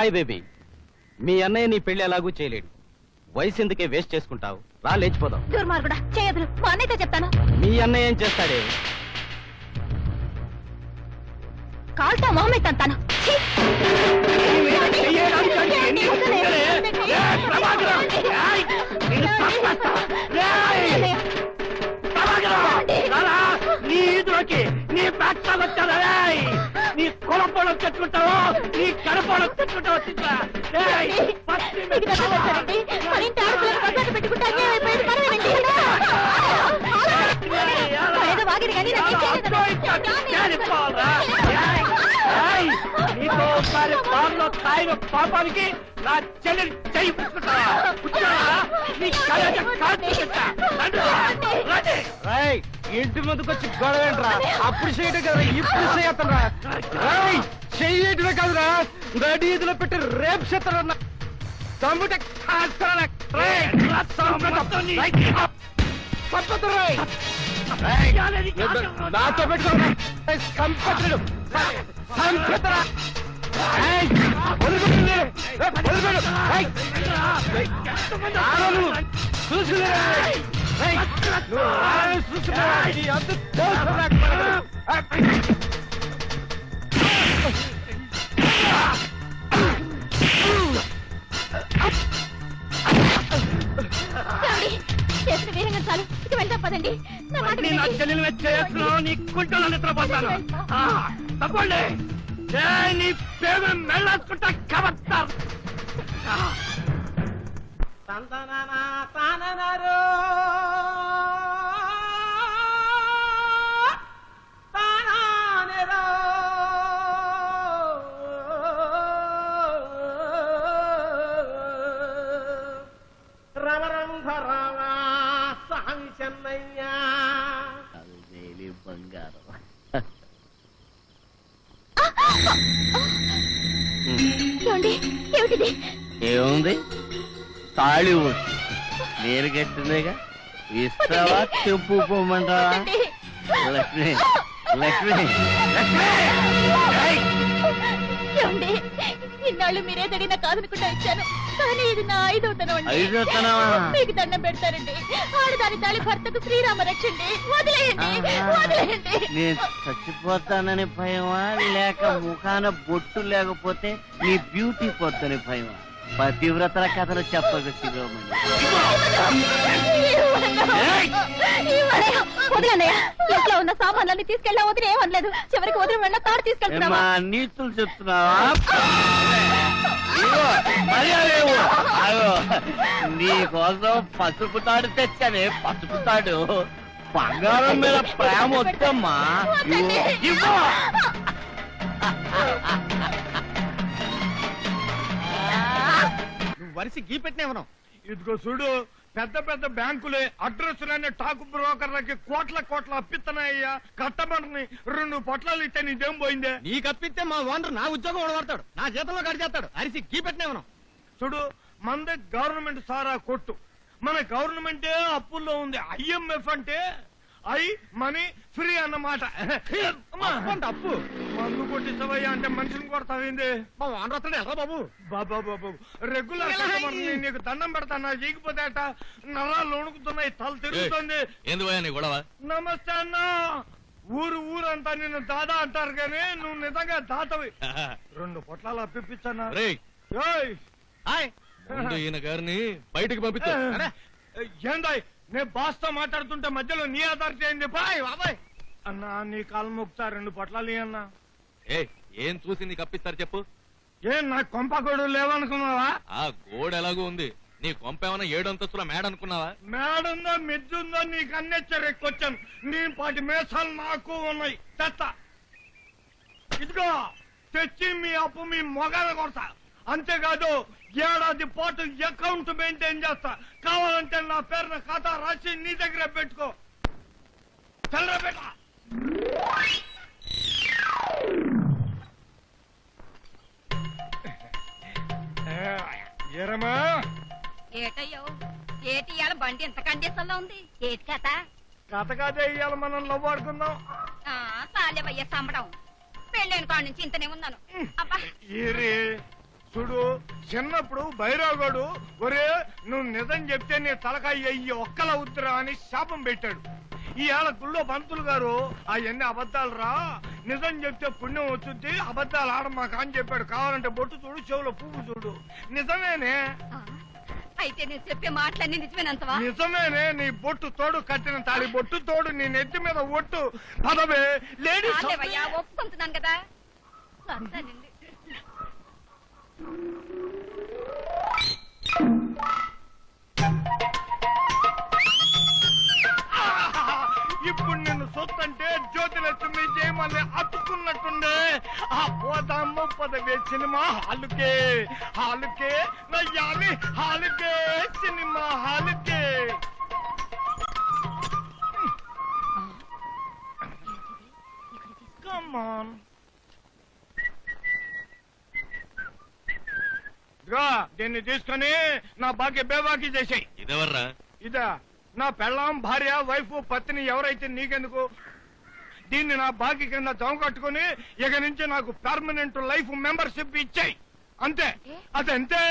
Hi baby. మీ అన్నయ్య నీ పెళ్ళి ఎలాగూ చేయలేడు. వయసు ఎందుకే వేస్ట్ చేసుకుంటావు? రా లేచిపోదాం. దుర్మార్గుడా చేయదులు. మా అన్నయ్యతో చెప్తాను. మీ అన్నయ్య ఏం చేస్తాడే? కాల్తో మొహమ్మెద్ ఏదో వాగిరి కానీ నాకేం చేయలేదన్నా. నీతో ఒకసారి బార్లో తాగిన పాపానికి నా చెల్లి చెయ్యి? నీ ఇంటి ముందుకు వచ్చి గొడవ ఏంట్రా అప్పుడు చేయటం కదరా ఇప్పుడు రాయ్ చెయ్యటమే కాదురా. గడీదులో పెట్టి రేపు చేస్తారన్న. తమ్ముట నాతో పెట్టుకోడు సంపత్రుడు సంపత్రా ఏమండి? చేసిన వీరంగం చాలు ఇక వెళ్దాం పదండి తప్పండి నీ పేరు ఏమండి? ఏమిటిది? ఏముంది? తాళి ఊసి నేను కట్టిందేగా ఇస్తావా చెప్పు పోమంటావా వద్దండి. లక్ష్మి లక్ష్మి! ఇన్నాళ్ళు మీరే తడినా కాదనుకుంటా ఇచ్చాను. కానీ ఇది నా ఐదవుతాను ఐదవుతనమా? మీకు దండం పెడతారండి. ఆడదాని తాళి భర్తకు శ్రీరామ రక్షండి. వదిలేయండి. ఆహా. వదిలేయండి. నేను చచ్చిపోతానని భయమా? లేక ముఖాన బొట్టు లేకపోతే నీ బ్యూటీ పోతని భయమా? పతివ్రతల కథలు చెప్పదు శిరోమణి ఇంట్లో ఉన్న సామాన్లన్నీ తీసుకెళ్ళా వదిలే ఏమనలేదు చివరికి వదిలి వెళ్ళ తాడు ఏమ్మా తీసుకెళ్తున్నావా నీతులు చెప్తున్నావా నీ కోసం పసుపు తాడు తెచ్చానే పసుపు తాడు. బంగారం మీద ప్రేమ వద్దమ్మా. ఇవ్వు. వరిసి గీ పెట్టినేమను ఇదిగో చూడు పెద్ద పెద్ద బ్యాంకులే అడ్రస్ లేని టాకు బ్రోకర్లకి కోట్ల కోట్ల అప్పిస్తున్నాయ్యా కట్టమని రెండు పొట్లాలు ఇస్తే నీదేం పోయిందే? నీకు అప్పిస్తే మా ఓనర్ నా ఉద్యోగం ఓడబడతాడు నా జీతంలో కడి చేస్తాడు అరిసి గీ పెట్టినేమను చూడు మనది గవర్నమెంట్ సారా కొట్టు. మన గవర్నమెంటే అప్పుల్లో ఉంది. ఐఎంఎఫ్ అంటే ఐ మనీ ఫ్రీ అన్నమాట. అంటే అప్పు. మందు కొట్టించవయ్యా అంటే మనిషిని కొడతావేంది వస్తాడు ఎలా బాబు బాబా. బాబు రెగ్యులర్ని నీకు దండం పెడతానా? చేయకపోతే అట నరాలు వణుకుతున్నాయి తల తిరుగుతుంది. నీ గొడవ? నమస్తే అన్న. ఊరు ఊరంతా నిన్ను దాదా అంటారు కానీ నువ్వు నిజంగా దాతవి. రెండు పొట్లాలు ముందు ఈయన గారిని బయటికి పంపించు ఏందాయ్? నేను బాస్తో మాట్లాడుతుంటే మధ్యలో నీ ఆధార్ చేయండి. బాయ్ బాబాయ్. అన్నా నీ కాలు మొక్కుతా రెండు పొట్లాలు అన్నా. ఏ ఏం చూసి నీకు అప్పిస్తారు చెప్పు? ఏం నా కొంపకోడు లేవనుకున్నావా? ఆ గోడ ఎలాగో ఉంది. నీ కొంప ఏమైనా ఏడు అంతస్తుల మేడ అనుకున్నావా మేడుందో మిద్దుందో నీకు అన్నెచ్చరెక్కొచ్చాను నీ పాటి మేసాలు నాకు ఉన్నాయి. తెస్తా ఇదిగో తెచ్చి మీ అప్పు మీ మొగాల కొడతా. అంతేకాదు ఏడాది పాటు అకౌంట్ మెయింటైన్ చేస్తా. కావాలంటే నా పేరున ఖాతా రాసి నీ దగ్గర పెట్టుకో. చల్లరా బేటా. ఏరమ్మా. ఏటయ్యో? ఏటి ఇవాళ బండి ఎంత కండిషన్లో ఉంది? ఏటి కథ కథ కాదే ఇవాళ మనం లవ్ ఆడుకుందాం. సాలేవయ్య సంబడం. పెళ్ళైన కాడ నుంచి ఇంతనే ఉన్నాను. అబ్బా. చూడు చిన్నప్పుడు బైరాగోడు ఒరే నువ్వు నిజం చెప్తే నీ తలకాయ అయ్యి ఒక్కల ఉత్తరా అని శాపం పెట్టాడు. ఈవేళ గుళ్ళో పంతులు గారు అవన్నీ అబద్ధాలు రా నిజం చెప్తే పుణ్యం వచ్చుద్ది అబద్ధాలు ఆడమాక అని చెప్పాడు. కావాలంటే బొట్టు చూడు చెవులో పువ్వు చూడు. నిజమేనే? అయితే నేను చెప్పే మాటలన్నీ నిజమేనంతవా? నిజమేనే నీ బొట్టు తోడు కట్టిన తాళి బొట్టు తోడు నీ నెత్తి మీద ఒట్టు. పదవే చాలేవయ్యా ఒప్పుకుంటున్నాను కదా. ఇప్పుడు నిన్ను సొత్తంటే జ్యోతిలక్ష్మి జయమల్ని అతుకున్నట్టుండే ఆ పోదాము పదవే సినిమా హాలుకే హాలుకే నయ్యాలి హాలుకే సినిమా హాలుకే Come on. ఇదిగో దీన్ని తీసుకొని నా బాకీ బేబాకీ చేసాయి. ఇదెవర్రా? ఇదా నా పెళ్ళాం భార్య వైఫ్ పత్ని ఎవరైతే నీకెందుకు? దీన్ని నా బాకీ కింద జమ కట్టుకుని ఇక నుంచి నాకు పర్మనెంట్ లైఫ్ మెంబర్షిప్ ఇచ్చాయి. అంతే. అదంతే.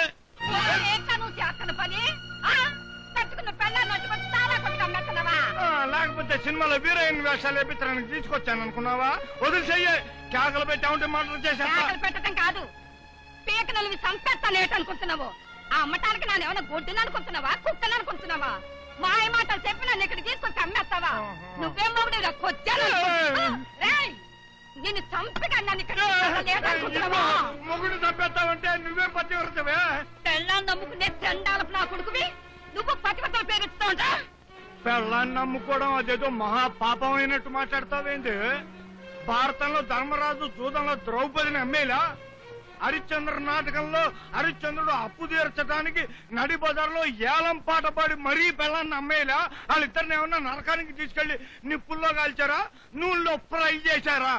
లేకపోతే సినిమాలో హీరోయిన్ వేషాలు వేపించడానికి తీసుకొచ్చాను అనుకున్నావా వదిలిసేయ్యే కేకలు పెట్టి ఏమంటే మాటలు పెట్టడం కాదు. పీక నలివి సంపేస్తాను అనుకుంటున్నావు ఆ అమ్మటానికి నన్ను ఏమైనా గొడ్డును అనుకుంటున్నావా కుక్కను అనుకుంటున్నావా మాయ మాటలు చెప్పి నన్ను ఇక్కడ తీసుకొచ్చి అమ్మేస్తావా? నువ్వేం మొగుడు కొచ్చాను? నిన్ను చంపిగా నన్ను ఇక్కడ మొగుడు తప్పేస్తావంటే నువ్వే పతివ్రతవే? పెళ్ళాన్ని నమ్ముకునే చండాలపు నా కొడుకువి? నువ్వు పతివతలు పేరుస్తావుంటా పెళ్ళాన్ని నమ్ముకోవడం అదేదో మహా పాపం అయినట్టు మాట్లాడతావేంటి భారతంలో ధర్మరాజు జూదంలో ద్రౌపదిని అమ్మేలా? హరిశ్చంద్ర నాటకంలో హరిశ్చంద్రుడు అప్పు తీర్చడానికి నడి బజార్లో ఏలం పాట పాడి మరీ పెళ్ళాన్ని అమ్మేలా? వాళ్ళిద్దరిని ఏమన్నా నరకానికి తీసుకెళ్ళి నిప్పుల్లో కాల్చారా? నూనెలో ఫ్రై చేశారా?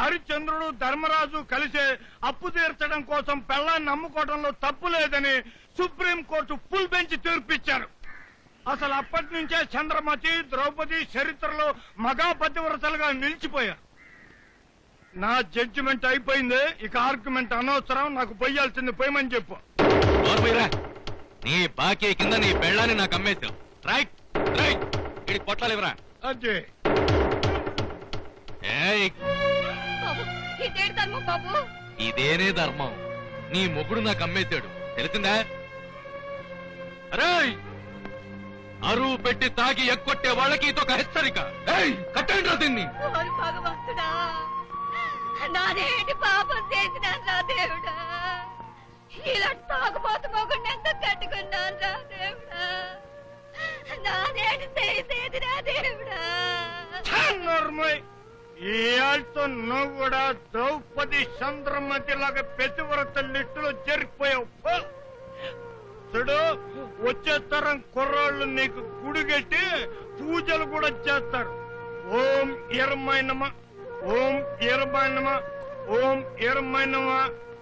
హరిశ్చంద్రుడు ధర్మరాజు కలిసి అప్పు తీర్చడం కోసం పెళ్ళాన్ని నమ్ముకోవడంలో తప్పు లేదని సుప్రీంకోర్టు ఫుల్ బెంచ్ తీర్పిచ్చారు. అసలు అప్పటి నుంచే చంద్రమతి ద్రౌపది చరిత్రలో మగా పతివ్రతలుగా నిలిచిపోయారు. నా జడ్జిమెంట్ అయిపోయింది ఇక ఆర్గ్యుమెంట్ అనవసరం నాకు పొయ్యాల్సింది పోయమని చెప్పు. నీ బాకీ కింద నీ పెళ్ళాన్ని నాకు అమ్మేశావు. రైట్ రైట్ ఇది అదే ఏయ్. బాబు ఇదేంటి ధర్మం బాబు? ఇదేనే ధర్మం. నీ మొగుడు నాకు అమ్మేశాడు. తెలిసిందా? అరే అరువు పెట్టి తాగి ఎక్కొట్టే వాళ్ళకి ఇదొక హెచ్చరిక. ఏయ్ కట్టండి రా దీన్ని. ఓరి భగవంతుడా. నానేటి పాపం చేసినాను రా దేవుడా? ఇలాంటి తాగుబోతు మొగుడిని ఎంత కట్టుకున్నాను రా దేవుడా? నానేటి చేసేది రా దేవుడా? నోర్మయ్. నువ్వు కూడా ద్రౌపది చంద్రమతి లాగా పెతివ్రత లిస్టులో జరిగిపోయావు చూడు వచ్చే తరం కుర్రాళ్ళు నీకు గుడిగట్టి పూజలు కూడా చేస్తారు. ఓం ఇరమైనమ ఇరమైనమ ఓం!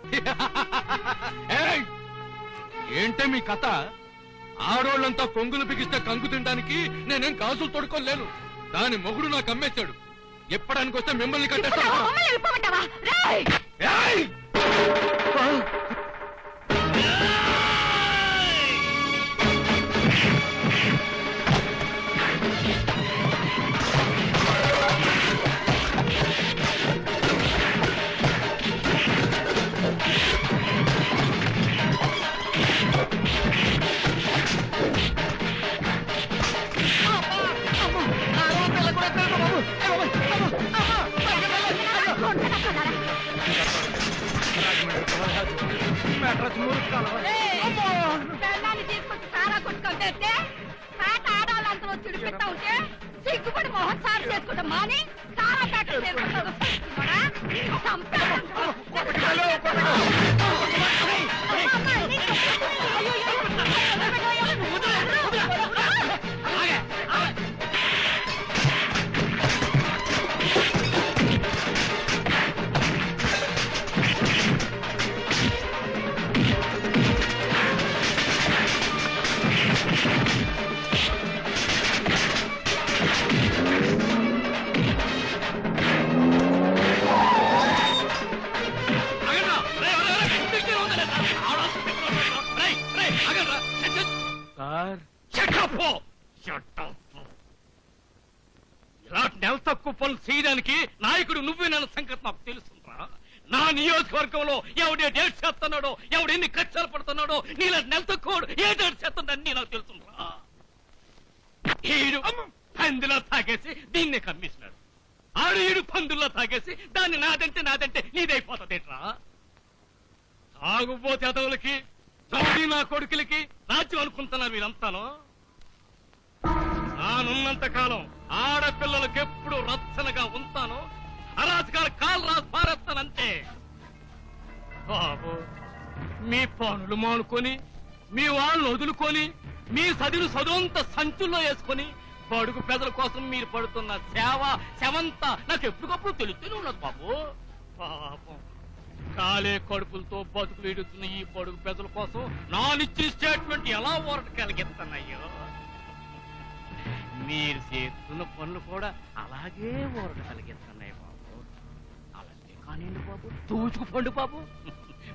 ఏంటే మీ కథ? ఆడోళ్ళంతా కొంగులు బిగిస్తే కంగు తినడానికి నేనేం కాసులు తొడుకోలేను దాని మొగుడు నాకు అమ్మేశాడు. ఎప్పడానికి వస్తే మిమ్మల్ని కట్టేస్తాను. పెళ్ళాన్ని తీసుకొచ్చి సారా కొట్టుకుంటే పేట ఆడాలంతలో చిడిపిస్తా ఉంటే సిగ్గుపడి మొహం సారు చేసుకుంటాం మాని సారా పేట చేసుకుంటాడు. సార్. ఇలాంటి నెల తక్కువ పనులు చేయడానికి నాయకుడు నువ్వేనన్న సంగతి నాకు తెలుసురా నా నియోజకవర్గంలో ఎవడే డేట్ చేస్తున్నాడో ఎవడెన్ని ఖర్చులు పడుతున్నాడో నీలా నెల తక్కువ ఏ డేట్ చేస్తున్నాడని నాకు తెలుసురా ఈడు పందిలో తాగేసి దీన్నే కమ్మిస్తున్నాడు ఆడు ఈడు పందుల్లో తాగేసి దాన్ని నాదంటే నాదంటే నీదైపోతుందేట్రా. తాగుపోతే అదవులకి రౌడీ నా కొడుకులకి రాజ్యం అనుకుంటున్నారు మీరంతాను. నానున్నంత కాలం ఆడపిల్లలకు ఎప్పుడు రచ్చనగా ఉంటాను. అరాజకాల కాలు రాసి పారేస్తానంతే. బాబు మీ పనులు మానుకొని మీ వాళ్ళను వదులుకొని మీ చదువు చదువంత సంచుల్లో వేసుకొని బడుగు ప్రజల కోసం మీరు పడుతున్న సేవ సెవంత నాకు ఎప్పటికప్పుడు తెలుస్తూనే ఉన్నది బాబు. పాపం కాలే కడుపులతో బతుకులు ఎడుతున్న ఈ పొడుగు పెద్దల కోసం నానిచ్చిన స్టేట్మెంట్ ఎలా ఊరట కలిగిస్తున్నాయో. మీరు చేస్తున్న పనులు కూడా అలాగే ఊరట కలిగిస్తున్నాయి బాబు. అలాగే కానీ బాబు. తూచుకు పండు బాబు.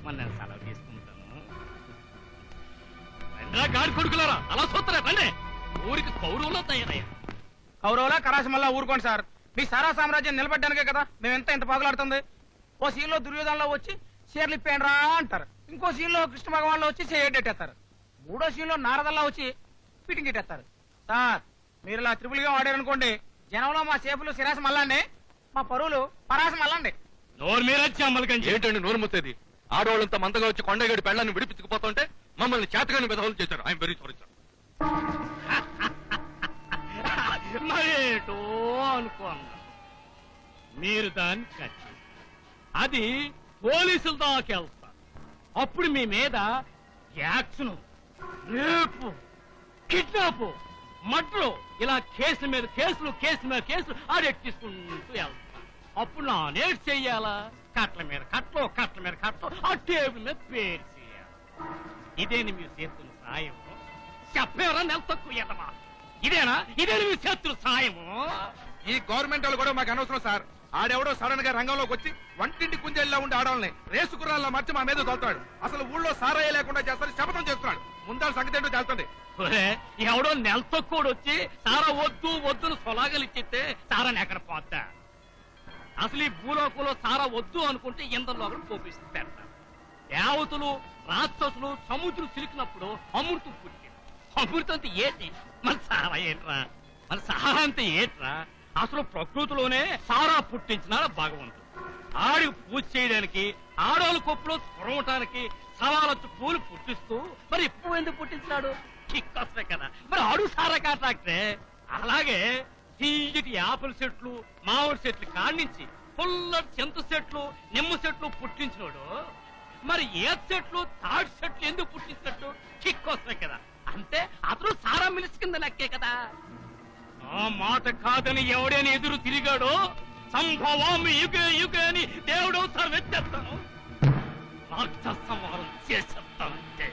మన నేను సెలవు తీసుకుంటాను. గాడి కొడుకులారా అలా చూస్తారా? రండి. ఊరికి కౌరవులా తయారయ్యా. కౌరవులా కరాసమల్లా ఊరుకోండి సార్. మీ సారా సామ్రాజ్యం నిలబడ్డానికే కదా మేము ఎంత ఇంత పాగులాడుతుంది? ఓ సీన్లో దుర్యోధనలో వచ్చి చీరలు ఇప్పేయండిరా అంటారు. ఇంకో సీన్లో కృష్ణ భగవాన్లో వచ్చి చేయడెట్టేస్తారు మూడో సీన్లో నారదల్లా వచ్చి ఫిట్టింగ్ ఇట్టేస్తారు సార్ మీరు ఇలా త్రిపుల్గా వాడారనుకోండి జనంలో మా సేపులు శిరాసం మల్లండి మా పరువులు పరాసం మల్లండి. నోరు మీరొచ్చి అమ్మలకండి. ఏంటండి నోరు ముత్తేది ఆడవాళ్ళంతా మందగా వచ్చి కొండగడి పెళ్ళాన్ని విడిపించుకుపోతుంటే మమ్మల్ని చేతగాని విధవలు చేశారు. ఐఎమ్ వెరీ సారీ సార్ మరేటో అనుకోండి. మీరు దాన్ని అది పోలీసుల దాకెళ్తారు అప్పుడు మీ మీద యాక్షన్ రేపు కిడ్నాప్ మడ్రు ఇలా కేసుల మీద కేసులు కేసుల మీద కేసులు ఆడెక్కిస్తుంటూ వెళ్తా. అప్పుడు నా నేట్ చెయ్యాలా? కట్ల మీద కట్టలు కట్ల మీద కట్టలు ఆ టేబుల్ మీద పేరు చేయాలి ఇదేని మీ చేతులు సాయం చెప్పేవరా నెల తక్కువ ఎదమా ఇదేనా? ఇదేనా మీ చేస్తున్న సాయము? ఈ గవర్నమెంట్ వాళ్ళు కూడా మాకు అనవసరం సార్. ఆడెవడో సడన్గా రంగంలోకి వచ్చి వంటింటి కుంజల్లా ఉండే ఆడవాళ్ళని రేసు కుర్రాల్లో మార్చి మా మీద తోలుతాడు. అసలు ఊళ్ళో సారాయి లేకుండా చేస్తాడు శపథం చేస్తున్నాడు. ముందాల సంగతి ఏంటో తెలుస్తుంది. ఎవడో నెల వచ్చి సారా వద్దు వద్దును సొలాగలు ఇచ్చితే సారాని ఎక్కడ పోద్దా? అసలు ఈ భూలోకంలో సారా వద్దు అనుకుంటే ఎందరిలో ఒకరు పోపిస్తూ దేవతలు రాక్షసులు సముద్రం చిలికినప్పుడు అమృతం పుట్టింది. అమృతం అంటే ఏంటి? మన సారా ఏంట్రా? మన సారా అంటే ఏంట్రా? అసలు ప్రకృతిలోనే సారా పుట్టించిన భగవంతుడు. ఆడికి పూజ చేయడానికి ఆడవాళ్ళ కొప్పులో సురవటానికి సవాలొచ్చు పూలు పుట్టిస్తూ మరి ఎక్కువ ఎందుకు పుట్టించినాడు? కిక్కొస్తాయి కదా. మరి ఆడు సారా కాంట్రాక్టరే అలాగే తీయటి యాపిల్ చెట్లు మామిడి చెట్లు కాడించి పుల్ల చింత చెట్లు నిమ్మ చెట్లు పుట్టించినోడు. మరి ఏ చెట్లు తాడు చెట్లు ఎందుకు పుట్టించినట్టు? కిక్ వస్తాయి కదా. అంటే అతను సారా మిలిచి కింద లెక్కే కదా. ఆ మాట కాదని ఎవడైనా ఎదురు తిరిగాడో సంభవామి యుగే యుగే అని దేవుడు ఒకసారి వెత్తేస్తాను రాక్షస చేసేస్తానంటే